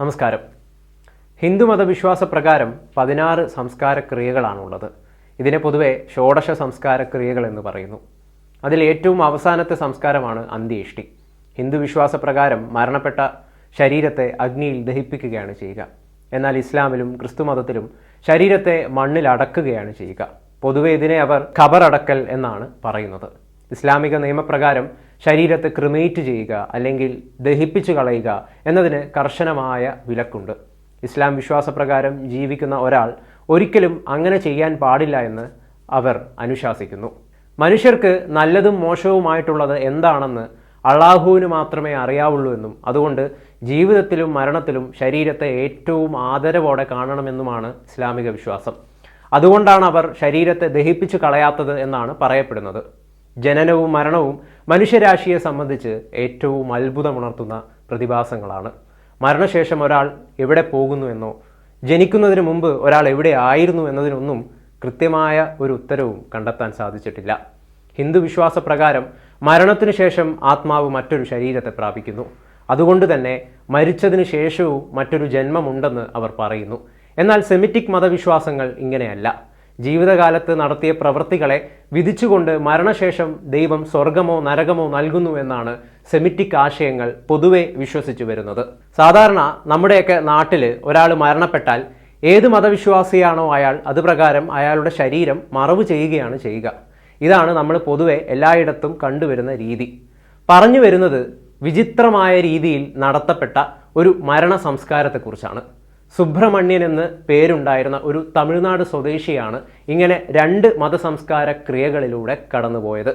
നമസ്കാരം. ഹിന്ദുമത വിശ്വാസപ്രകാരം പതിനാറ് സംസ്കാര ക്രിയകളാണുള്ളത്. ഇതിനെ പൊതുവെ ഷോഡശ സംസ്കാര ക്രിയകൾ എന്ന് പറയുന്നു. അതിൽ ഏറ്റവും അവസാനത്തെ സംസ്കാരമാണ് അന്ത്യേഷ്ടി ഹിന്ദു വിശ്വാസപ്രകാരം മരണപ്പെട്ട ശരീരത്തെ അഗ്നിയിൽ ദഹിപ്പിക്കുകയാണ് ചെയ്യുക. എന്നാൽ ഇസ്ലാമിലും ക്രിസ്തുമതത്തിലും ശരീരത്തെ മണ്ണിൽ അടക്കുകയാണ് ചെയ്യുക. പൊതുവെ ഇതിനെ അവർ ഖബറടക്കൽ എന്നാണ് പറയുന്നത്. ഇസ്ലാമിക നിയമപ്രകാരം ശരീരത്തെ ക്രിമേറ്റ് ചെയ്യുക അല്ലെങ്കിൽ ദഹിപ്പിച്ചു കളയുക എന്നതിന് കർശനമായ വിലക്കുണ്ട്. ഇസ്ലാം വിശ്വാസപ്രകാരം ജീവിക്കുന്ന ഒരാൾ ഒരിക്കലും അങ്ങനെ ചെയ്യാൻ പാടില്ല എന്ന് അവർ അനുശാസിക്കുന്നു. മനുഷ്യർക്ക് നല്ലതും മോശവുമായിട്ടുള്ളത് എന്താണെന്ന് അള്ളാഹുവിന് മാത്രമേ അറിയാവുള്ളൂ എന്നും അതുകൊണ്ട് ജീവിതത്തിലും മരണത്തിലും ശരീരത്തെ ഏറ്റവും ആദരവോടെ കാണണമെന്നുമാണ് ഇസ്ലാമിക വിശ്വാസം. അതുകൊണ്ടാണ് അവർ ശരീരത്തെ ദഹിപ്പിച്ചു കളയാത്തത് എന്നാണ് പറയപ്പെടുന്നത്. ജനനവും മരണവും മനുഷ്യരാശിയെ സംബന്ധിച്ച് ഏറ്റവും അത്ഭുതമുണർത്തുന്ന പ്രതിഭാസങ്ങളാണ്. മരണശേഷം ഒരാൾ എവിടെ പോകുന്നു എന്നോ ജനിക്കുന്നതിന് മുമ്പ് ഒരാൾ എവിടെ ആയിരുന്നു എന്നതിനൊന്നും കൃത്യമായ ഒരു ഉത്തരവും കണ്ടെത്താൻ സാധിച്ചിട്ടില്ല. ഹിന്ദു വിശ്വാസപ്രകാരം മരണത്തിനു ശേഷം ആത്മാവ് മറ്റൊരു ശരീരത്തെ പ്രാപിക്കുന്നു. അതുകൊണ്ട് തന്നെ മരിച്ചതിന് ശേഷവും മറ്റൊരു ജന്മമുണ്ടെന്ന് അവർ പറയുന്നു. എന്നാൽ സെമിറ്റിക് മതവിശ്വാസങ്ങൾ ഇങ്ങനെയല്ല. ജീവിതകാലത്ത് നടത്തിയ പ്രവൃത്തികളെ വിധിച്ചുകൊണ്ട് മരണശേഷം ദൈവം സ്വർഗമോ നരകമോ നൽകുന്നു എന്നാണ് സെമിറ്റിക് ആശയങ്ങൾ പൊതുവെ വിശ്വസിച്ചു വരുന്നത്. സാധാരണ നമ്മുടെയൊക്കെ നാട്ടിൽ ഒരാൾ മരണപ്പെട്ടാൽ ഏത് മതവിശ്വാസിയാണോ അയാൾ അത് പ്രകാരം അയാളുടെ ശരീരം മറവ് ചെയ്യുകയാണ് ചെയ്യുക. ഇതാണ് നമ്മൾ പൊതുവെ എല്ലായിടത്തും കണ്ടുവരുന്ന രീതി. പറഞ്ഞു വരുന്നത് വിചിത്രമായ രീതിയിൽ നടത്തപ്പെട്ട ഒരു മരണ സംസ്കാരത്തെക്കുറിച്ചാണ് സുബ്രഹ്മണ്യൻ എന്ന് പേരുണ്ടായിരുന്ന ഒരു തമിഴ്നാട് സ്വദേശിയാണ് ഇങ്ങനെ രണ്ട് മതസംസ്കാര ക്രിയകളിലൂടെ കടന്നുപോയത്.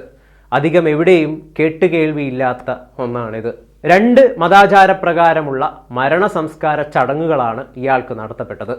അധികം എവിടെയും കേട്ടുകേൾവിയില്ലാത്ത ഒന്നാണിത്. രണ്ട് മതാചാരപ്രകാരമുള്ള മരണ സംസ്കാര ചടങ്ങുകളാണ് ഇയാൾക്ക് നടത്തപ്പെട്ടത്.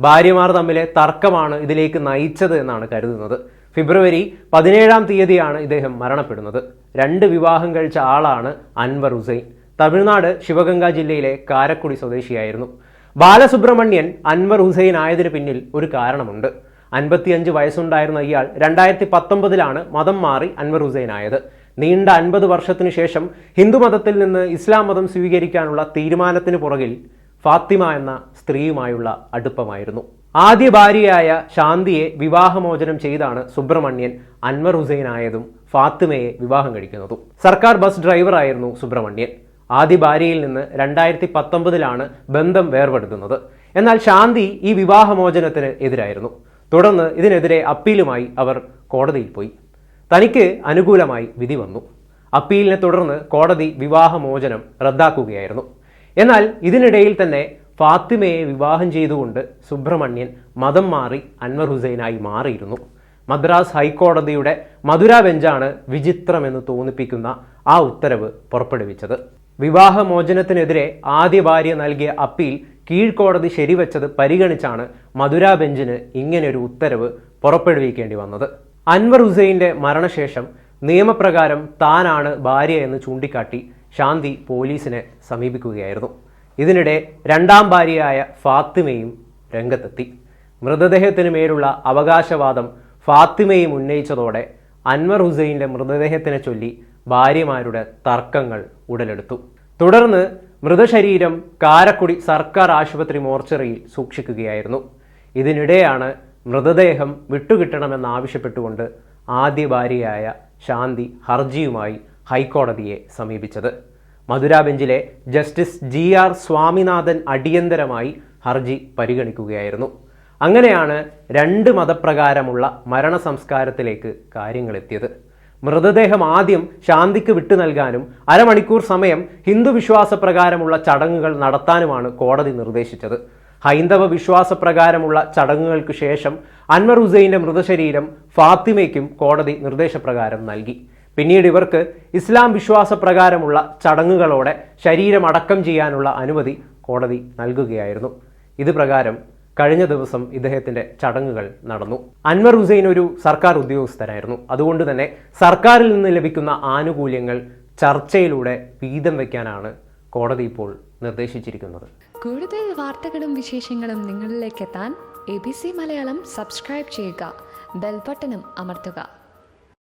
ഭാര്യമാർ തമ്മിലെ തർക്കമാണ് ഇതിലേക്ക് നയിച്ചത് എന്നാണ് കരുതുന്നത്. ഫെബ്രുവരി പതിനേഴാം തീയതിയാണ് ഇദ്ദേഹം മരണപ്പെടുന്നത്. രണ്ട് വിവാഹം കഴിച്ച ആളാണ് അൻവർ ഹുസൈൻ. തമിഴ്നാട് ശിവഗംഗ ജില്ലയിലെ കാരക്കുടി സ്വദേശിയായിരുന്നു. ബാലസുബ്രഹ്മണ്യൻ അൻവർ ഹുസൈൻ ആയതിനു പിന്നിൽ ഒരു കാരണമുണ്ട്. അൻപത്തിയഞ്ച് വയസ്സുണ്ടായിരുന്ന ഇയാൾ രണ്ടായിരത്തി പത്തൊമ്പതിലാണ് മതം മാറി അൻവർ ഹുസൈൻ ആയത് നീണ്ട അൻപത് വർഷത്തിനു ശേഷം ഹിന്ദുമതത്തിൽ നിന്ന് ഇസ്ലാം മതം സ്വീകരിക്കാനുള്ള തീരുമാനത്തിന് പുറകിൽ ഫാത്തിമ എന്ന സ്ത്രീയുമായുള്ള അടുപ്പമായിരുന്നു. ആദ്യ ഭാര്യയായ ശാന്തിയെ വിവാഹമോചനം ചെയ്താണ് സുബ്രഹ്മണ്യൻ അൻവർ ഹുസൈൻ ആയതും ഫാത്തിമയെ വിവാഹം കഴിക്കുന്നതും. സർക്കാർ ബസ് ഡ്രൈവറായിരുന്നു സുബ്രഹ്മണ്യൻ. ആദ്യ ഭാര്യയിൽ നിന്ന് രണ്ടായിരത്തി പത്തൊമ്പതിലാണ് ബന്ധം വേർപെടുത്തുന്നത്. എന്നാൽ ശാന്തി ഈ വിവാഹമോചനത്തിന് എതിരായിരുന്നു. തുടർന്ന് ഇതിനെതിരെ അപ്പീലുമായി അവർ കോടതിയിൽ പോയി. തനിക്ക് അനുകൂലമായി വിധി വന്നു. അപ്പീലിനെ തുടർന്ന് കോടതി വിവാഹമോചനം റദ്ദാക്കുകയായിരുന്നു. എന്നാൽ ഇതിനിടയിൽ തന്നെ ഫാത്തിമയെ വിവാഹം ചെയ്തുകൊണ്ട് സുബ്രഹ്മണ്യൻ മതം മാറി അൻവർ ഹുസൈനായി മാറിയിരുന്നു. മദ്രാസ് ഹൈക്കോടതിയുടെ മധുര ബെഞ്ചാണ് വിചിത്രമെന്ന് തോന്നിപ്പിക്കുന്ന ആ ഉത്തരവ് പുറപ്പെടുവിച്ചത്. വിവാഹമോചനത്തിനെതിരെ ആദ്യ ഭാര്യ നൽകിയ അപ്പീൽ കീഴ്ക്കോടതി ശരിവച്ചത് പരിഗണിച്ചാണ് മധുരാ ബെഞ്ചിന് ഇങ്ങനെയൊരു ഉത്തരവ് പുറപ്പെടുവിക്കേണ്ടി വന്നത്. അൻവർ ഹുസൈന്റെ മരണശേഷം നിയമപ്രകാരം താനാണ് ഭാര്യ എന്ന് ചൂണ്ടിക്കാട്ടി ശാന്തി പോലീസിനെ സമീപിക്കുകയായിരുന്നു. ഇതിനിടെ രണ്ടാം ഭാര്യയായ ഫാത്തിമയും രംഗത്തെത്തി. മൃതദേഹത്തിന് മേലുള്ള അവകാശവാദം ഫാത്തിമയും ഉന്നയിച്ചതോടെ അൻവർ ഹുസൈന്റെ മൃതദേഹത്തിനെ ചൊല്ലി ഭാര്യമാരുടെ തർക്കങ്ങൾ ഉടലെടുത്തു. തുടർന്ന് മൃതശരീരം കാരക്കുടി സർക്കാർ ആശുപത്രി മോർച്ചറിയിൽ സൂക്ഷിക്കുകയായിരുന്നു. ഇതിനിടെയാണ് മൃതദേഹം വിട്ടുകിട്ടണമെന്നാവശ്യപ്പെട്ടുകൊണ്ട് ആദ്യ ഭാര്യയായ ശാന്തി ഹർജിയുമായി ഹൈക്കോടതിയെ സമീപിച്ചത്. മധുര ബെഞ്ചിലെ ജസ്റ്റിസ് ജി ആർ സ്വാമിനാഥൻ അടിയന്തരമായി ഹർജി പരിഗണിക്കുകയായിരുന്നു. അങ്ങനെയാണ് രണ്ട് മതപ്രകാരമുള്ള മരണ സംസ്കാരത്തിലേക്ക് കാര്യങ്ങളെത്തിയത്. മൃതദേഹം ആദ്യം ശാന്തിക്ക് വിട്ടു നൽകാനും അരമണിക്കൂർ സമയം ഹിന്ദു വിശ്വാസപ്രകാരമുള്ള ചടങ്ങുകൾ നടത്താനുമാണ് കോടതി നിർദ്ദേശിച്ചത്. ഹൈന്ദവ വിശ്വാസപ്രകാരമുള്ള ചടങ്ങുകൾക്ക് ശേഷം അൻവർ ഹുസൈന്റെ മൃതശരീരം ഫാത്തിമയ്ക്കും കോടതി നിർദ്ദേശപ്രകാരം നൽകി. പിന്നീട് ഇവർക്ക് ഇസ്ലാം വിശ്വാസപ്രകാരമുള്ള ചടങ്ങുകളോടെ ശരീരം അടക്കം ചെയ്യാനുള്ള അനുമതി കോടതി നൽകുകയായിരുന്നു. ഇത് പ്രകാരം കഴിഞ്ഞ ദിവസം ഇദ്ദേഹത്തിന്റെ ചടങ്ങുകൾ നടന്നു. അൻവർ ഹുസൈൻ ഒരു സർക്കാർ ഉദ്യോഗസ്ഥരായിരുന്നു. അതുകൊണ്ട് തന്നെ സർക്കാരിൽ നിന്ന് ലഭിക്കുന്ന ആനുകൂല്യങ്ങൾ ചർച്ചയിലൂടെ വീതം വയ്ക്കാനാണ് കോടതി ഇപ്പോൾ നിർദ്ദേശിച്ചിരിക്കുന്നത്. കൂടുതൽ വാർത്തകളും വിശേഷങ്ങളും നിങ്ങളിലേക്ക് എത്താൻ A B C Malayalam subscribe ചെയ്യുക. ബെൽബട്ടനും അമർത്തുക.